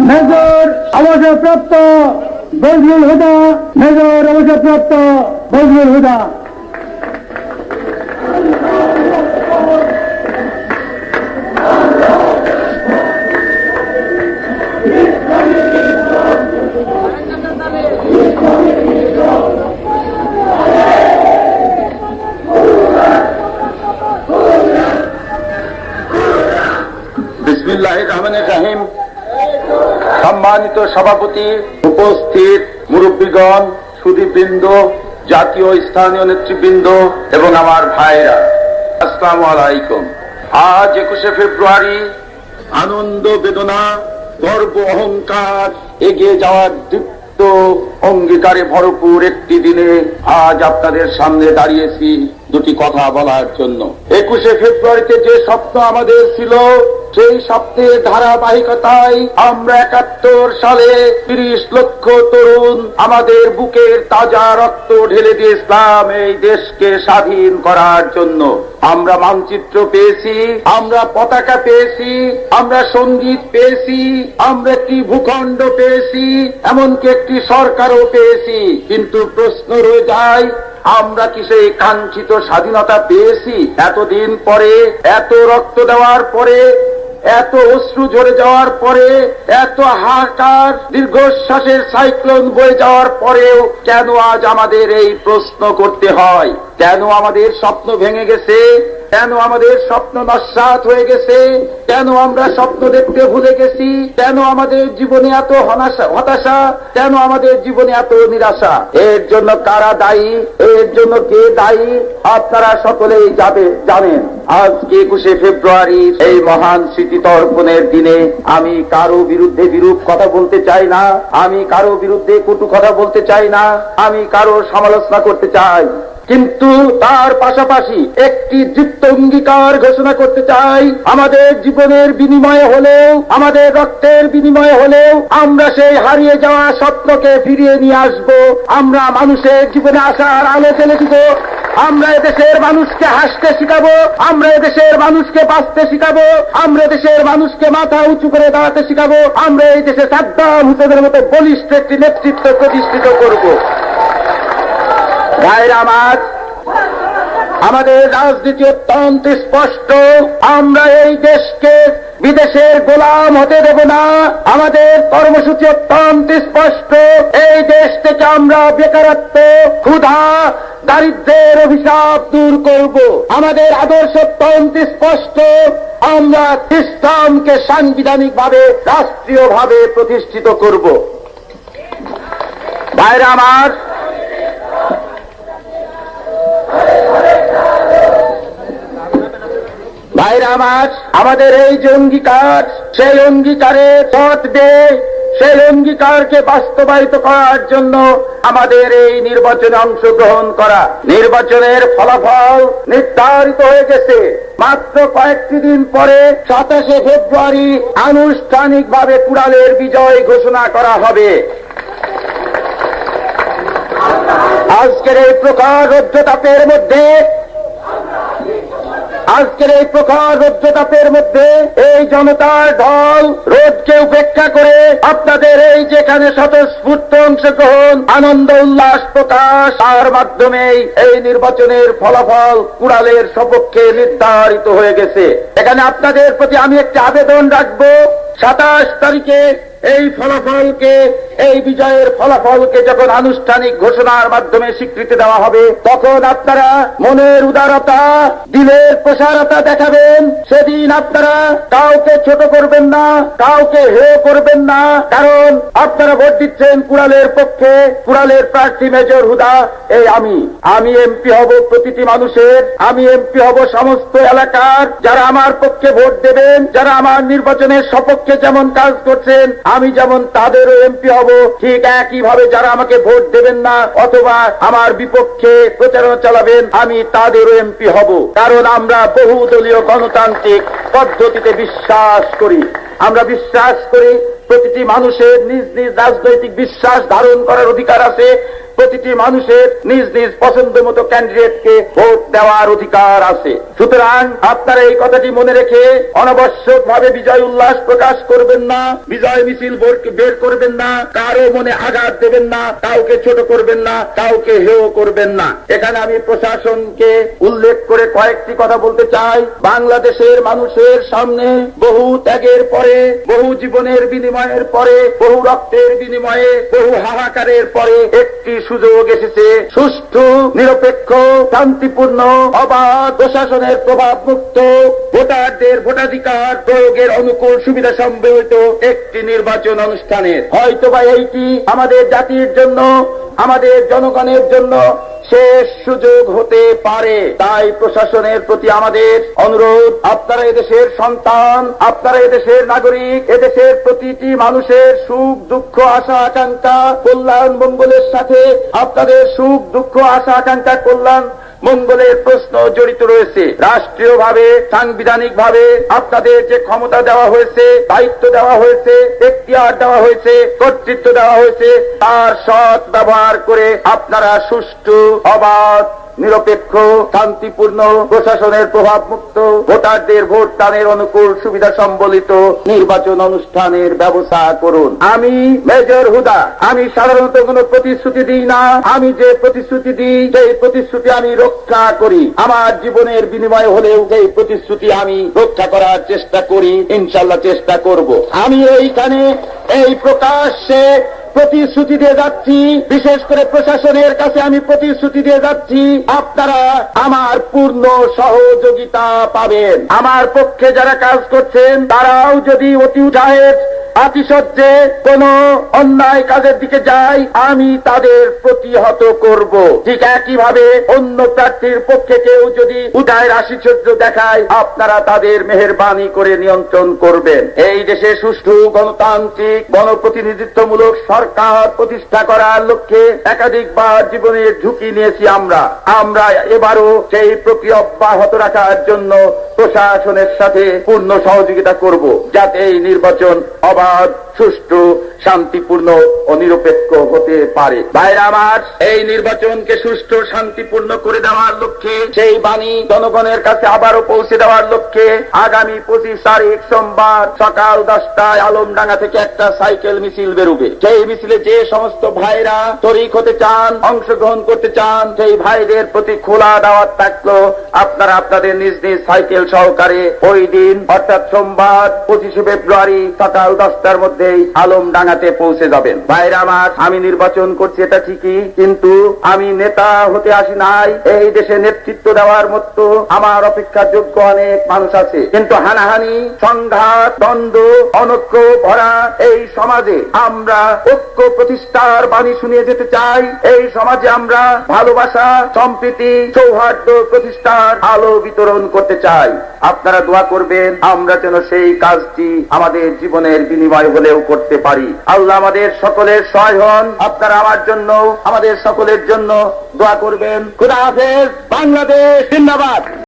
Major অবসরপ্রাপ্ত বজরুল হুদা major অবসরপ্রাপ্ত বজরুল হুদা। সম্মানিত সভাপতি, উপস্থিত মুরব্বীগণ, সুদীপবৃন্দ, জাতীয় স্থানীয় নেতৃবৃন্দ এবং আমার ভাইরা আসসালাম আলাইকুম। আজ একুশে ফেব্রুয়ারি, আনন্দ বেদনা, গর্ব অহংকার এগিয়ে যাওয়ার দীপ্ত অঙ্গীকারে ভরপুর একটি দিনে আজ আপনাদের সামনে দাঁড়িয়েছি দুটি কথা বলার জন্য। একুশে ফেব্রুয়ারিতে যে স্বপ্ন আমাদের ছিল, সেই স্বপ্নের ধারাবাহিকতায় আমরা একাত্তর সালে তিরিশ লক্ষ তরুণ আমাদের বুকের তাজা রক্ত ঢেলে দিয়েছিলাম এই দেশকে স্বাধীন করার জন্য। আমরা মানচিত্র পেয়েছি, আমরা পতাকা পেয়েছি, আমরা সংগীত পেয়েছি, আমরা একটি ভূখণ্ড পেয়েছি, এমনকি একটি সরকারও পেয়েছি। কিন্তু প্রশ্ন রয়ে যায়, আমরা কি সেই কাঙ্ক্ষিত স্বাধীনতা পেয়েছি? এতদিন পরে, এত রক্ত দেওয়ার পরে এত অশ্রু ঝরে যাওয়ার পরে, এত হাহাকার, দীর্ঘশ্বাসের সাইক্লোন বয়ে যাওয়ার পরেও কেন আজ আমাদের এই প্রশ্ন করতে হয়? কেন আমাদের স্বপ্ন ভেঙে গেছে? কেন আমাদের স্বপ্ন নস্বাত হয়ে গেছে? কেন আমরা স্বপ্ন দেখতে ভুলে গেছি? কেন আমাদের জীবনে এত হতাশা? কেন আমাদের জীবনে এত নিরাশা? এর জন্য কারা দায়ী? এর জন্য কে দায়ী? আপনারা সকলেই যাবে জানেন। আজকে একুশে ফেব্রুয়ারি, এই মহান স্মৃতি তর্পণের দিনে আমি কারও বিরুদ্ধে বিরূপ কথা বলতে চাই না। আমি কারও বিরুদ্ধে কটু কথা বলতে চাই না। আমি কারও সমালোচনা করতে চাই। কিন্তু তার পাশাপাশি একটি দৃপ্ত অঙ্গীকার ঘোষণা করতে চাই। আমাদের জীবনের বিনিময়ে হলেও, আমাদের রক্তের বিনিময়ে হলেও আমরা সেই হারিয়ে যাওয়া স্বপ্নকে ফিরিয়ে নিয়ে আসব। আমরা মানুষের জীবনে আসার আলো ফেলে দিব। আমরা এদেশের মানুষকে হাসতে শিখাবো। আমরা এদেশের মানুষকে বাঁচতে শিখাবো। আমরা দেশের মানুষকে মাথা উঁচু করে দাঁড়াতে শিখাবো। আমরা এই দেশে সাদ্দাম হুসেনের মতো বলিষ্ঠ একটি নেতৃত্ব প্রতিষ্ঠিত করব। ভাইরা আমাদের রাজনীতি অত্যন্ত স্পষ্ট। আমরা এই দেশকে বিদেশের গোলাম হতে দেব না। আমাদের কর্মসূচি অত্যন্ত স্পষ্ট। এই দেশ থেকে আমরা বেকারত্ব, ক্ষুধা, দারিদ্রের অভিশাপ দূর করব। আমাদের আদর্শ অত্যন্ত স্পষ্ট। আমরা ইসলামকে সাংবিধানিক ভাবে রাষ্ট্রীয় ভাবে প্রতিষ্ঠিত করব। ভাইরা আমার ভাইরা আমার আমাদের এই যে অঙ্গীকার, সেই অঙ্গীকারে পথ দিয়ে, সেই অঙ্গীকারকে বাস্তবায়িত করার জন্য আমাদের এই নির্বাচনে অংশগ্রহণ করা নির্বাচনের ফলাফল নির্ধারিত হয়ে গেছে। মাত্র কয়েকটি দিন পরে সাতাশে ফেব্রুয়ারি আনুষ্ঠানিকভাবে কুড়ালের বিজয় ঘোষণা করা হবে। আজকের এই প্রকার রৌদ্রতাপের মধ্যে আজকের এই প্রখর রৌদ্রতাপের মধ্যে এই জনতার ঢল রোদকে উপেক্ষা করে আপনাদের এই যেখানে স্বতঃস্ফূর্ত অংশগ্রহণ, আনন্দ, উল্লাস প্রকাশ, তার মাধ্যমেই এই নির্বাচনের ফলাফল কুড়ালের সপক্ষে নির্ধারিত হয়ে গেছে। এখানে আপনাদের প্রতি আমি একটি আবেদন রাখব। সাতাশ তারিখে এই ফলাফলকে, এই বিজয়ের ফলাফলকে যখন আনুষ্ঠানিক ঘোষণার মাধ্যমে স্বীকৃতি দেওয়া হবে, তখন আপনারা মনের উদারতা, দিলের প্রসারতা দেখাবেন। সেদিন আপনারা কাউকে ছোট করবেন না, কাউকে হে করবেন না, কারণ আপনারা ভোট দিচ্ছেন কুড়ালের পক্ষে। কুড়ালের প্রার্থী মেজর হুদা এই আমি। আমি এমপি হব প্রতিটি মানুষের, আমি এমপি হব সমস্ত এলাকার। যারা আমার পক্ষে ভোট দেবেন, যারা আমার নির্বাচনের সপক্ষে যেমন কাজ করছেন আমি যেমন তাদেরও এমপি হব, ঠিক একইভাবে যারা আমাকে ভোট দেবেন না অথবা আমার বিপক্ষে প্রচারণা চালাবেন, আমি তাদেরও এমপি হব। কারণ আমরা বহুদলীয় গণতান্ত্রিক পদ্ধতিতে বিশ্বাস করি। আমরা বিশ্বাস করি প্রতিটি মানুষের নিজ নিজ রাজনৈতিক বিশ্বাস ধারণ করার অধিকার আছে। প্রতিটি মানুষের নিজ নিজ পছন্দ মতো ক্যান্ডিডেটকে ভোট দেওয়ার অধিকার আছে। সুতরাং আপনারা এই কথাটি মনে রেখে অনাবশ্যক ভাবে বিজয় উল্লাস প্রকাশ করবেন না, বিজয় মিছিল বোর- করবেন না, কারও মনে আঘাত দেবেন না, কাউকে ছোট করবেন না, কাউকে হেয় করবেন না। এখানে আমি প্রশাসনকে উল্লেখ করে কয়েকটি কথা বলতে চাই। বাংলাদেশের মানুষের সামনে বহু ত্যাগের পরে, বহু জীবনের বিনিময়ের পরে, বহু রক্তের বিনিময়ে, বহু হাহাকারের পরে একটি সুযোগ এসেছে। সুষ্ঠু, নিরপেক্ষ, শান্তিপূর্ণ, অবাধ প্রশাসনের প্রভাব মুক্ত ভোটারদের ভোটাধিকার প্রয়োগের অনুকূল সুবিধা সম্বলিত একটি নির্বাচন অনুষ্ঠানের। হয়তোবা এইটি আমাদের জাতির জন্য, আমাদের জনগণের জন্য শেষ সুযোগ হতে পারে। তাই প্রশাসনের প্রতি আমাদের অনুরোধ, আপনারা এদেশের সন্তান, আপনারা এদেশের নাগরিক, এদেশের প্রতিটি মানুষের সুখ, দুঃখ, আশা, আকাঙ্ক্ষা, কল্যাণ, মঙ্গলের সাথে আপনাদের সুখ, দুঃখ, আশা, আকাঙ্ক্ষা, কল্যাণ, মঙ্গলের প্রশ্ন জড়িত রয়েছে। রাষ্ট্রীয়ভাবে সাংবিধানিক ভাবে আপনাদের যে ক্ষমতা দেওয়া হয়েছে, দায়িত্ব দেওয়া হয়েছে, এখতিয়ার দেওয়া হয়েছে, কর্তৃত্ব দেওয়া হয়েছে, তার সৎ ব্যবহার করে আপনারা সুষ্ঠু, অবাধ নিরপেক্ষ, শান্তিপূর্ণ, প্রশাসনের প্রভাব মুক্ত ভোটারদের ভোট দানের অনুকূল সুবিধা সম্বলিত নির্বাচন অনুষ্ঠানের ব্যবস্থা করুন। আমি মেজর হুদা। আমি সাধারণত কোনো প্রতিশ্রুতি দিই না। আমি যে প্রতিশ্রুতি দিই, সেই প্রতিশ্রুতি আমি রক্ষা করি। আমার জীবনের বিনিময় হলেও সেই প্রতিশ্রুতি আমি রক্ষা করার চেষ্টা করি, ইনশাল্লাহ চেষ্টা করব। আমি এইখানে এই প্রকাশ্যে প্রতিশ্রুতি দিয়ে যাচ্ছি। বিশেষ করে প্রশাসনের কাছে আমি প্রতিশ্রুতি দিয়ে যাচ্ছি। আপনারা আমার পূর্ণ সহযোগিতা পাবেন। আমার পক্ষে যারা কাজ করছেন, তারাও যদি অতি উৎসাহের আতিশয্যে কোন অন্যায় কাজের দিকে যায় আমি তাদের প্রতিহত করব। ঠিক একইভাবে অন্য প্রার্থীর পক্ষে কেউ যদি উদয়ের আশিচর্য দেখায়, আপনারা তাদের মেহরবানি করে নিয়ন্ত্রণ করবেন। এই দেশে সুষ্ঠু গণতান্ত্রিক, গণপ্রতিনিধিত্বমূলক সরকার প্রতিষ্ঠা করার লক্ষ্যে একাধিকবার জীবনের ঝুঁকি নিয়েছি আমরা। আমরা এবারও সেই প্রক্রিয়া অব্যাহত রাখার জন্য প্রশাসনের সাথে পূর্ণ সহযোগিতা করব যাতে এই নির্বাচন অবাধ সুষ্ঠু, শান্তিপূর্ণ ও নিরপেক্ষ হতে পারে। ভাইরা আমার এই নির্বাচনকে সুষ্ঠু, শান্তিপূর্ণ করে দেওয়ার লক্ষ্যে, সেই বাণী জনগণের কাছে আবারও পৌঁছে দেওয়ার লক্ষ্যে আগামী পঁচিশ তারিখ সোমবার সকাল দশটায় আলমডাঙ্গা থেকে একটা সাইকেল মিছিল বেরোবে। সেই মিছিলে যে সমস্ত ভাইরা তরিক হতে চান, অংশগ্রহণ করতে চান, সেই ভাইদের প্রতি খোলা দাওয়াত থাকল। আপনারা আপনাদের নিজ নিজ সাইকেল সহকারে ওই দিন, অর্থাৎ সোমবার পঁচিশে ফেব্রুয়ারি সকাল দশটার মধ্যেই আলমডাঙ্গাতে পৌঁছে যাবেন। ভাইরা আমার আমি নির্বাচন করছি, এটা ঠিকই, কিন্তু আমি নেতা হতে আসি নাই। এই দেশে নেতৃত্ব দেওয়ার মতো আমার অপেক্ষা যোগ্য অনেক মানুষ আছে। কিন্তু হানাহানি, সংঘাত, দ্বন্দ্ব, অনৈক্য ভরা এই সমাজে আমরা ঐক্য প্রতিষ্ঠার বাণী শুনিয়ে যেতে চাই। এই সমাজে আমরা ভালোবাসা, সম্প্রীতি, সৌহার্দ্য প্রতিষ্ঠার আলো বিতরণ করতে চাই। আপনারা দোয়া করবেন, আমরা যেন সেই কাজটি আমাদের জীবনের বিনিময় হলেও করতে পারি। আল্লাহ আমাদের সকলের সহায় হন। আপনারা আমার জন্য, আমাদের সকলের জন্য দোয়া করবেন। খুদা হাফেজ, বাংলাদেশ, জিন্দাবাদ।